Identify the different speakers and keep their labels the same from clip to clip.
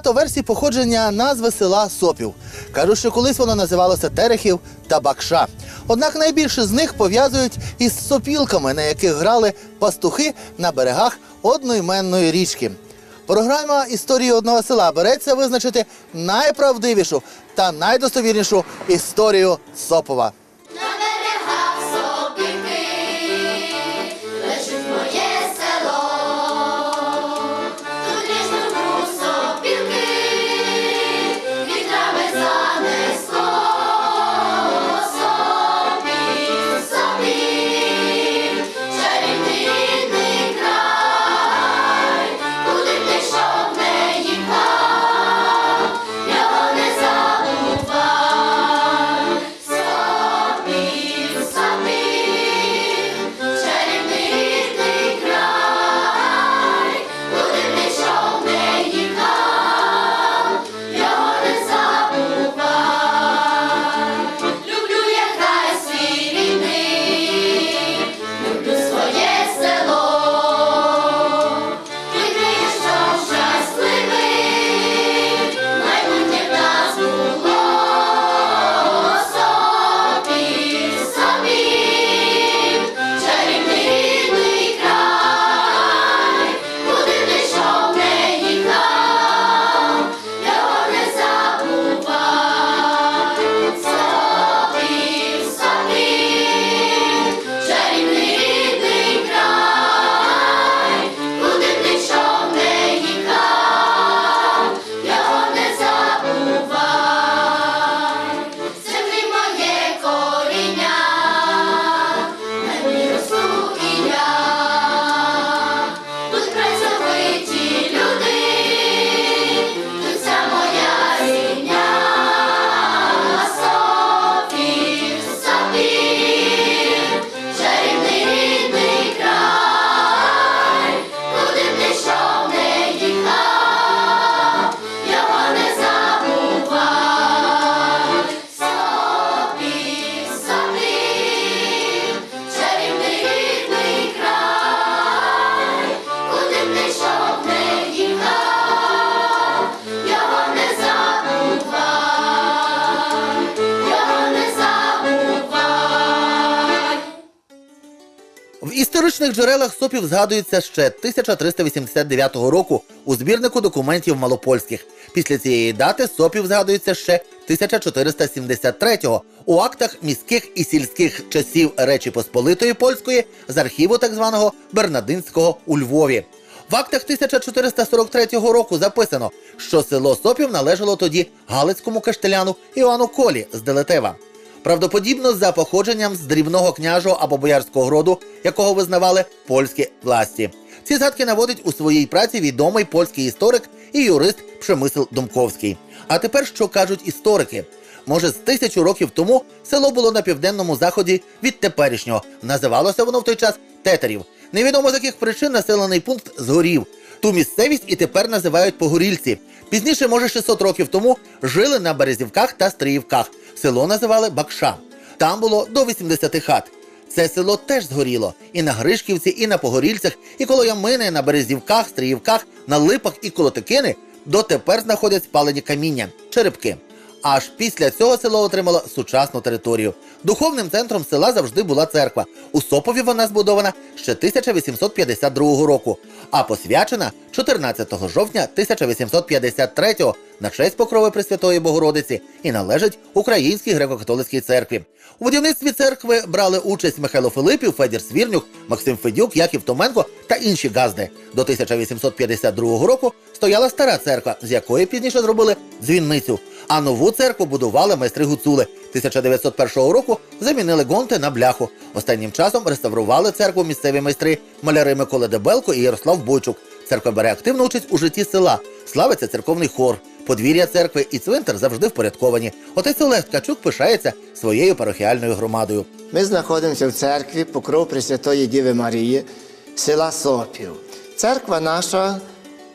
Speaker 1: багато версій походження назви села Сопів. Кажуть, що колись воно називалося Терехів та Бакша. Однак найбільше з них пов'язують із сопілками, на яких грали пастухи на берегах одноіменної річки. Програма історії одного села береться визначити найправдивішу та найдостовірнішу історію Сопова. Історичних джерелах Сопів згадується ще 1389 року у збірнику документів малопольських. Після цієї дати Сопів згадується ще 1473-го у актах міських і сільських часів Речі Посполитої польської з архіву так званого Бернадинського у Львові. В актах 1443 року записано, що село Сопів належало тоді галицькому каштеляну Іоанну Колі з Делетева. Правдоподібно за походженням з дрібного княжого або боярського роду, якого визнавали польські власті. Ці згадки наводить у своїй праці відомий польський історик і юрист Пшемисл Думковський. А тепер що кажуть історики? Може, з тисячу років тому село було на південному заході від теперішнього. Називалося воно в той час Тетерів. Невідомо з яких причин населений пункт згорів. Ту місцевість і тепер називають Погорільці. Пізніше, може, 600 років тому жили на Березівках та Стріївках. Село називали Бакша. Там було до 80 хат. Це село теж згоріло і на Гришківці, і на Погорільцях, і коло Ямини, на Березівках, Стріївках, на Липах і коло Тикини дотепер знаходять спалені каміння, черепки. Аж після цього село отримало сучасну територію. Духовним центром села завжди була церква. У Сопові вона збудована ще 1852 року, а посвячена 14 жовтня 1853 на честь покрови Пресвятої Богородиці і належить Українській греко-католицькій церкві. У будівництві церкви брали участь Михайло Филипів, Федір Свірнюк, Максим Федюк, Яків Томенко та інші газди. До 1852 року стояла стара церква, з якої пізніше зробили дзвінницю. А нову церкву будували майстри гуцули. 1901 року замінили гонти на бляху. Останнім часом реставрували церкву місцеві майстри маляри Микола Дебелко і Ярослав Бойчук. Церква бере активну участь у житті села. Славиться церковний хор. Подвір'я церкви і цвинтар завжди впорядковані. Отець Олег Ткачук пишається своєю парохіальною громадою.
Speaker 2: Ми знаходимося в церкві Покров Пресвятої Діви Марії, села Сопів. Церква наша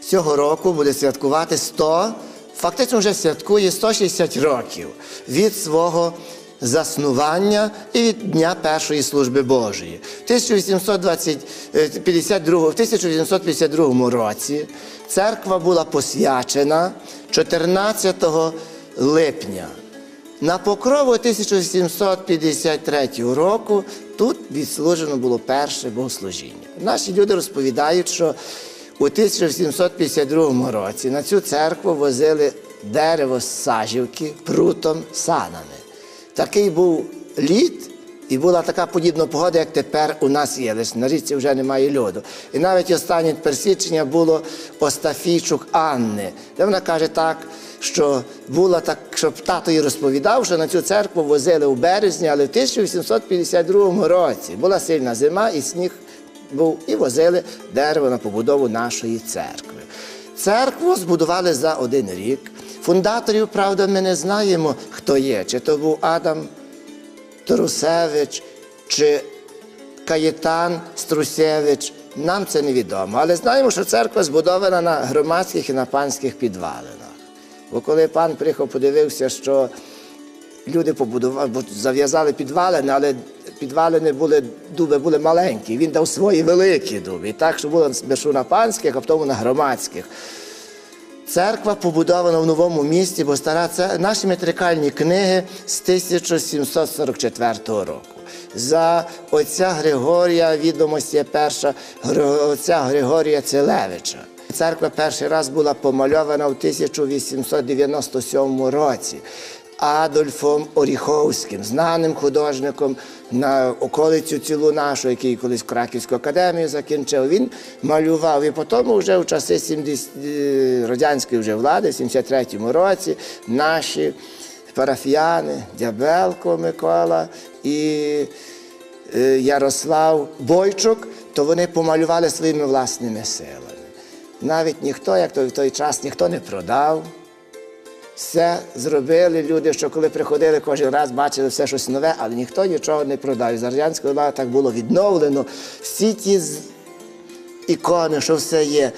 Speaker 2: цього року буде святкувати 100, фактично вже святкує 160 років від свого заснування і від дня першої служби Божої. В 1852, в 1852 році церква була посвячена 14 липня. На покрову 1753 року тут відслужено було перше богослужіння. Наші люди розповідають, що у 1752 році на цю церкву возили дерево з сажівки прутом санами. Такий був лід, і була така подібна погода, як тепер у нас є, лише на річці вже немає льоду. І навіть останнє пересвідчення було Остафійчук Анни, де вона каже так, що була так, щоб тато їй розповідав, що на цю церкву возили у березні, але в 1852 році була сильна зима і сніг був, і возили дерево на побудову нашої церкви. Церкву збудували за один рік. Фундаторів, правда, ми не знаємо, хто є. Чи то був Адам Трусевич, чи Каєтан Струсевич. Нам це невідомо. Але знаємо, що церква збудована на громадських і на панських підвалинах. Бо коли пан приїхав, подивився, що люди побудували, бо зав'язали підвалини, але підвалини були, дуби були маленькі. Він дав свої великі дуби. І так, що було спершу на панських, а потім на громадських. Церква побудована в новому місті, бо стара це наші метрикальні книги з 1744 року. За отця Григорія, відомості є перша отця Григорія Целевича. Церква перший раз була помальована в 1897 році. Адольфом Оріховським, знаним художником на околицю цілу нашу, який колись Краківську академію закінчив. Він малював і потім вже в часи 70, е, радянської вже влади, в 73-му році, наші парафіяни, Дябелко Микола і е, Ярослав Бойчук, то вони помалювали своїми власними силами. Навіть ніхто, як то в той час, ніхто не продав. Все зробили люди, що коли приходили кожен раз, бачили все щось нове, але ніхто нічого не продав. За радянської влади так було відновлено. Всі ті ікони, що все є.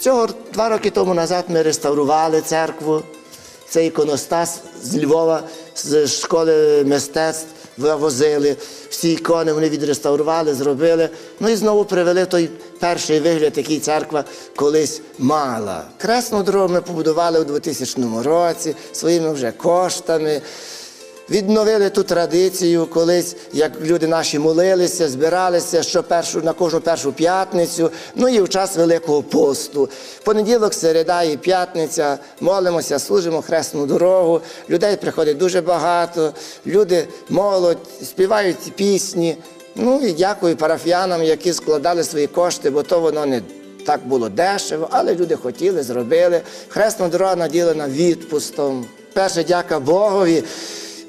Speaker 2: Цього два роки тому назад ми реставрували церкву. Це іконостас з Львова, з школи мистецтв вивозили. Всі ікони вони відреставрували, зробили. Ну і знову привели той перший вигляд, який церква колись мала. Кресну дорогу ми побудували у 2000 році своїми вже коштами. Відновили ту традицію, колись як люди наші молилися, збиралися що першу, на кожну першу п'ятницю, ну і в час Великого посту. Понеділок, середа і п'ятниця, молимося, служимо хресну дорогу. Людей приходить дуже багато, люди молодь, співають пісні. Ну і дякую парафіянам, які складали свої кошти, бо то воно не так було дешево, але люди хотіли, зробили. Хресна дорога наділена відпустом. Перше, дяка Богові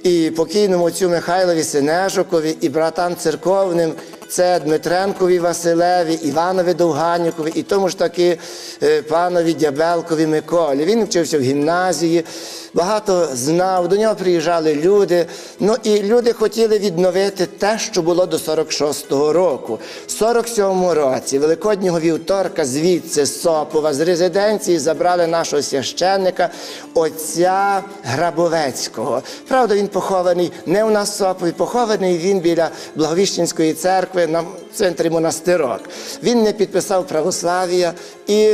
Speaker 2: і покійному отцю Михайлові Синежукові, і братам церковним, це Дмитренкові Василеві, Іванові Довганікові, і тому ж таки е, панові Дябелкові Миколі. Він вчився в гімназії, багато знав, до нього приїжджали люди. Ну і люди хотіли відновити те, що було до 46-го року. В 47-му році, Великоднього вівторка, звідси Сопова, з резиденції забрали нашого священника, отця Грабовецького. Правда, він похований не у нас в Сопові, похований він біля Благовіщенської церкви на центрі монастирок. Він не підписав православ'я і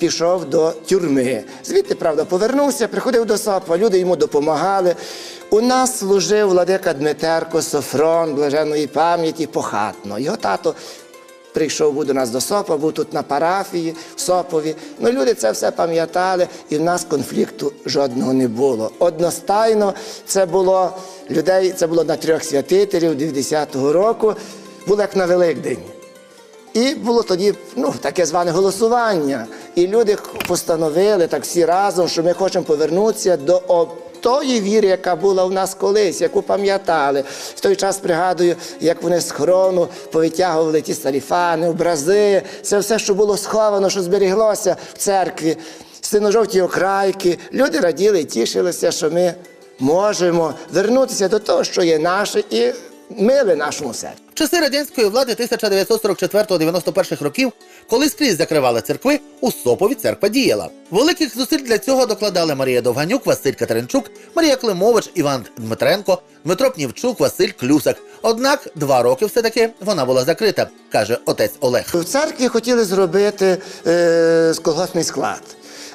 Speaker 2: пішов до тюрми. Звідти, правда, повернувся, приходив до Сопа, люди йому допомагали. У нас служив владика Дмитерко Софрон, блаженної пам'яті, похатно. Його тато прийшов був до нас до Сопа, був тут на парафії, в Сопові. Ну, люди це все пам'ятали, і в нас конфлікту жодного не було. Одностайно це було людей, це було на трьох святителів 90-го року, було як на Великдень. І було тоді ну, таке зване голосування. І люди постановили так всі разом, що ми хочемо повернутися до тої віри, яка була у нас колись, яку пам'ятали. В той час пригадую, як вони з хрону повитягували ті старіфани, образи, це все, що було сховано, що зберіглося в церкві, синожовті окрайки. Люди раділи і тішилися, що ми можемо вернутися до того, що є наше, і миле нашому серцю.
Speaker 1: Часи радянської влади 1944-91 років, коли скрізь закривали церкви, у Сопові церква діяла. Великих зусиль для цього докладали Марія Довганюк, Василь Катеринчук, Марія Климович, Іван Дмитренко, Дмитро Пнівчук, Василь Клюсак. Однак два роки все-таки вона була закрита, каже отець Олег.
Speaker 2: В церкві хотіли зробити е, колгоспний склад.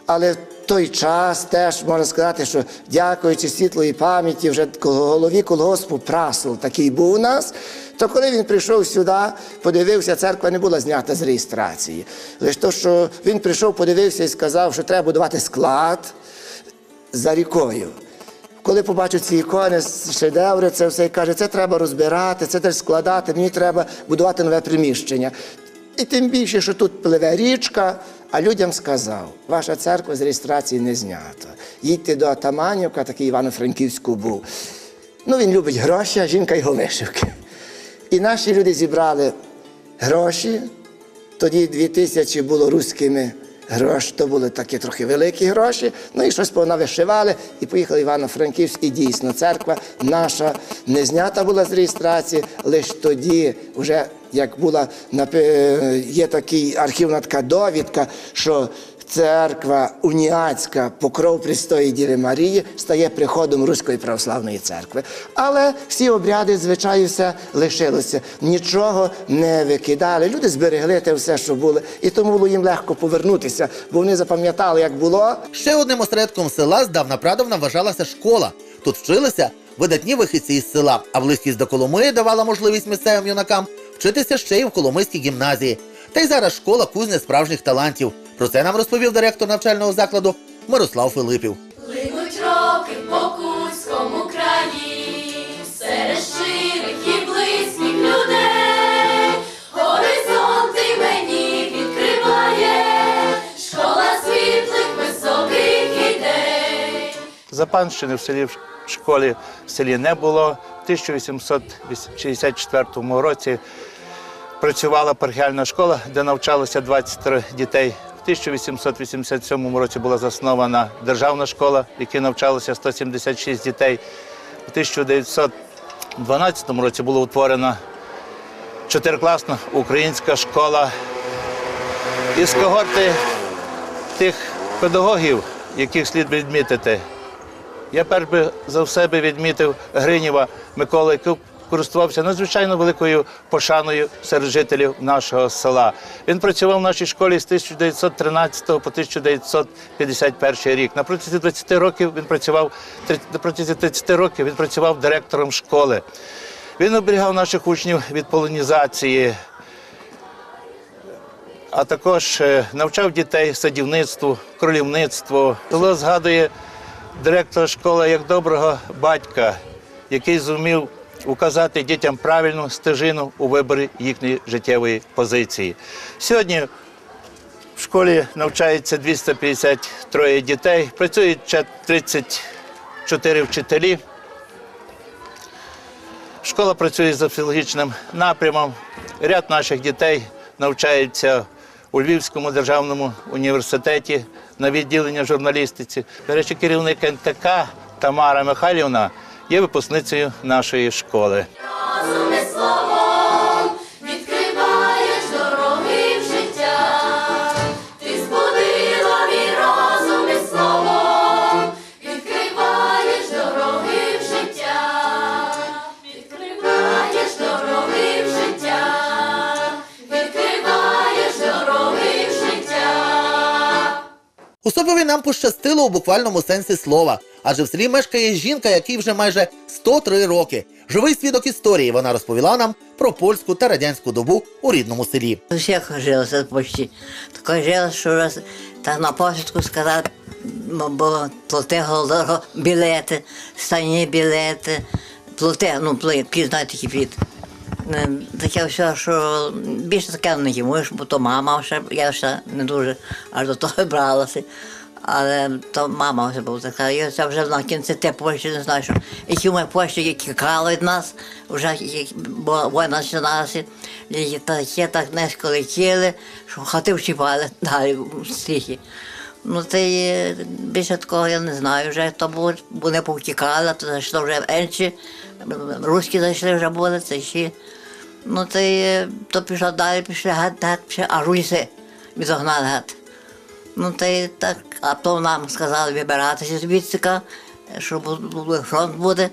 Speaker 2: Але в той час теж можна сказати, що дякуючи світлої пам'яті, вже голові колгоспу Прасл такий був у нас. То коли він прийшов сюди, подивився, церква не була знята з реєстрації. Лише то, що він прийшов, подивився і сказав, що треба будувати склад за рікою. Коли побачив ці ікони, шедеври, це все і каже, це треба розбирати, це треба складати, мені треба будувати нове приміщення. І тим більше, що тут пливе річка, а людям сказав, ваша церква з реєстрації не знята. Їдьте до Атаманівка, такий Івано-Франківську був. Ну, він любить гроші, а жінка його вишивки. І наші люди зібрали гроші. Тоді 2000 було руськими гроші, то були такі трохи великі гроші. Ну і щось понавишивали і поїхали Івано-Франківськ. І дійсно, церква наша не знята була з реєстрації, лише тоді, вже як була напи- є такий архівна така довідка, що церква уніатська покров Престої Діви Марії стає приходом Руської православної церкви. Але всі обряди, звичайно, все лишилося. Нічого не викидали. Люди зберегли те все, що було, і тому було їм легко повернутися, бо вони запам'ятали, як було.
Speaker 1: Ще одним осередком села здавна прадавна вважалася школа. Тут вчилися видатні вихідці із села, а близькість до Коломиї давала можливість місцевим юнакам вчитися ще й в Коломийській гімназії. Та й зараз школа кузня справжніх талантів. Про це нам розповів директор навчального закладу Мирослав Филипів.
Speaker 3: Линуть роки по Кузькому краї, серед щирих і близьких людей, горизонти мені відкриває, школа світлих високих ідей.
Speaker 4: Запанщини в селі в школі в селі не було. В 1864 році працювала пархіальна школа, де навчалося 23 дітей. В 1887 році була заснована державна школа, в якій навчалося 176 дітей. У 1912 році була утворена чотирикласна українська школа. Із когорти тих педагогів, яких слід відмітити, я перш за все відмітив Гриніва Микола, який користувався надзвичайно великою пошаною серед жителів нашого села. Він працював в нашій школі з 1913 по 1951 рік. На протязі 20 років він працював на протязі 30 років він працював директором школи. Він оберігав наших учнів від полонізації, а також е, навчав дітей садівництву, кролівництву. Село згадує директора школи як доброго батька, який зумів указати дітям правильну стежину у виборі їхньої життєвої позиції. Сьогодні в школі навчається 253 дітей, працюють 34 вчителі. Школа працює за філологічним напрямом. Ряд наших дітей навчається у Львівському державному університеті на відділенні журналістиці. До речі, керівник НТК Тамара Михайлівна є випускницею нашої школи.
Speaker 3: Разом словом відкриваєш дороги життя. Ти збудила розум і словом, відкриваєш дороги життя, відкриваєш дороги життя, відкриваєш дороги життя.
Speaker 1: У нам пощастило у буквальному сенсі слова, адже в селі мешкає жінка, якій вже майже 103 роки. Живий свідок історії вона розповіла нам про польську та радянську добу у рідному селі.
Speaker 5: Всіх жилося почти. Таке жило, що раз так на початку сказати, бо платило дорого білети, стані білети, плати, ну, під, знаєте, під. Е, Таке все, що більше таке не їмуєш, бо то мама ще, я ще не дуже аж до того бралася. Але то мама вже була така, і це вже на кінці те Польщі не знаю, що які ми Польщі, які крали від нас, вже бо війна починалася, і таке так низько летіли, що хати вчіпали далі стріхи. Ну, це більше такого я не знаю вже, то було, вони повтікали, то зайшло вже інші, руські зайшли вже були, це ще. Ну, це то пішло далі, пішли геть, геть, пішли, аж ліси відогнали геть. Ну, та й так, а то нам сказали вибиратися з Віцика, що фронт буде.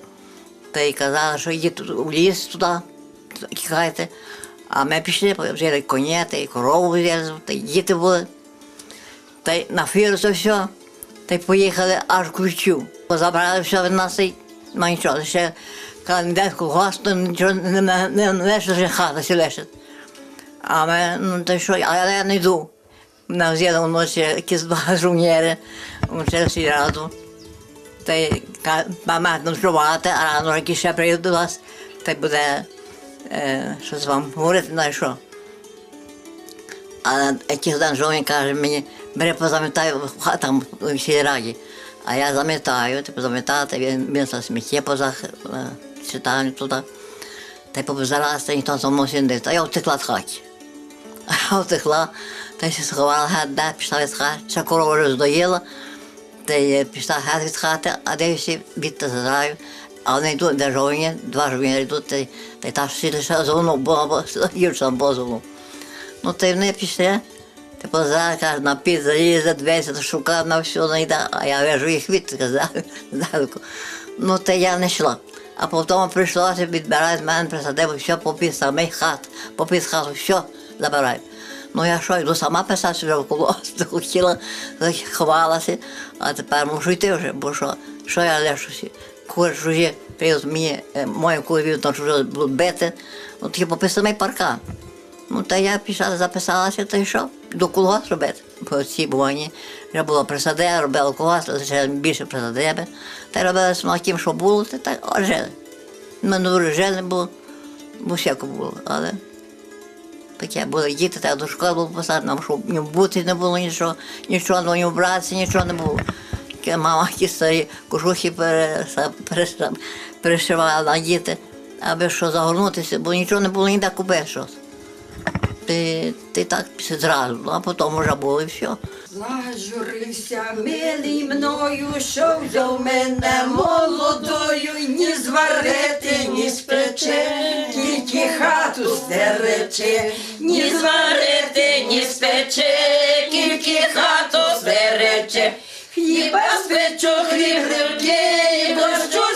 Speaker 5: Та й казали, що йдіть в ліс туди, тікайте. А ми пішли, взяли коня, та й корову взяли, та й діти були. Та й на фіру це все. Та й поїхали аж ключу. Забрали все від нас і ну нічого, ще кандидат колгосп, нічого не, вже хата лишить. А ми, ну то що, а я не йду. Мене взяли вночі якісь два жовніри, через раду. Та й ка- мама ночувати, а рано які ще приїду до вас, та й буде е, щось вам говорити, ну що. А якийсь день жовній каже мені, бери позамітай в ха- там в сільраді. А я замітаю, ти позамітати, він, він за сміття поза е, читальню туди. Та й побзалась, та ніхто тому сидить. Та я втекла з хаті. А втекла, та й сховала де пішла від хати, корову вже та й пішла геть від хати, а де всі відти зазраю. А вони йдуть, де жовні, два жовні йдуть, та й, та та всі лише зону, бо, бо дівчина бозову. Ну, та й вони пішли, ти поза, каже, на під залізе, дивиться, шукав на все, не йде, а я вижу їх від здалеку. Ну, та я не йшла. А потім прийшлося відбирати з мене присадив, все попід самий хат, попід хату, все забирають. Ну я що, йду сама писати вже в колос, хотіла, ховалася, а тепер мушу йти вже, бо що, що я лишуся. Кури чужі, приїзд мені, мою курів там чужі бити, такі попід самий паркан. Ну, та я пішла, записалася, та й що? До колгосп робити. По цій війні вже було присаде, робила колгосп, ще більше присадеби. Та й робили смаків, що було, та о, жили. Ми дуже жили, бо, бо всяко було, але таке були діти, та до школи було нам щоб ні бути не було нічого, нічого, ні вбратися, нічого не було. Таке мама ті старі кожухи перешивала діти, аби що загорнутися, бо нічого не було ніде купити щось. Ти, ти так зразу, а потім вже було і все.
Speaker 6: Зажурився милий мною, що взяв мене молодою, ні зварити, ні спече, тільки хату стерече, ні зварити, ні спече, тільки хату стерече. Хліба спечу, хліб гривки, зварю,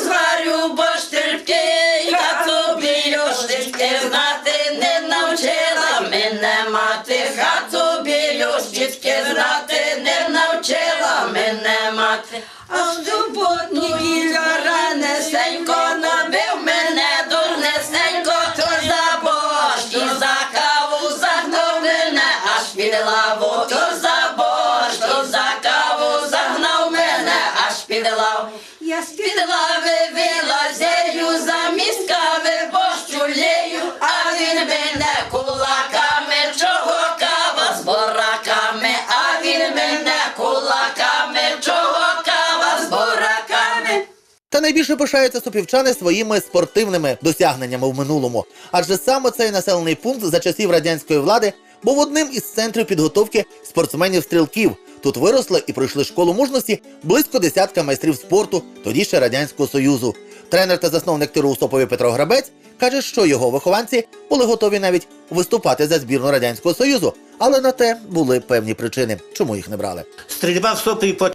Speaker 1: найбільше пишаються сопівчани своїми спортивними досягненнями в минулому, адже саме цей населений пункт за часів радянської влади був одним із центрів підготовки спортсменів-стрілків. Тут виросли і пройшли школу мужності близько десятка майстрів спорту, тоді ще радянського союзу. Тренер та засновник тиру у Сопові Петро Грабець каже, що його вихованці були готові навіть виступати за збірну радянського союзу, але на те були певні причини, чому їх не брали.
Speaker 7: Стрільба в Сопові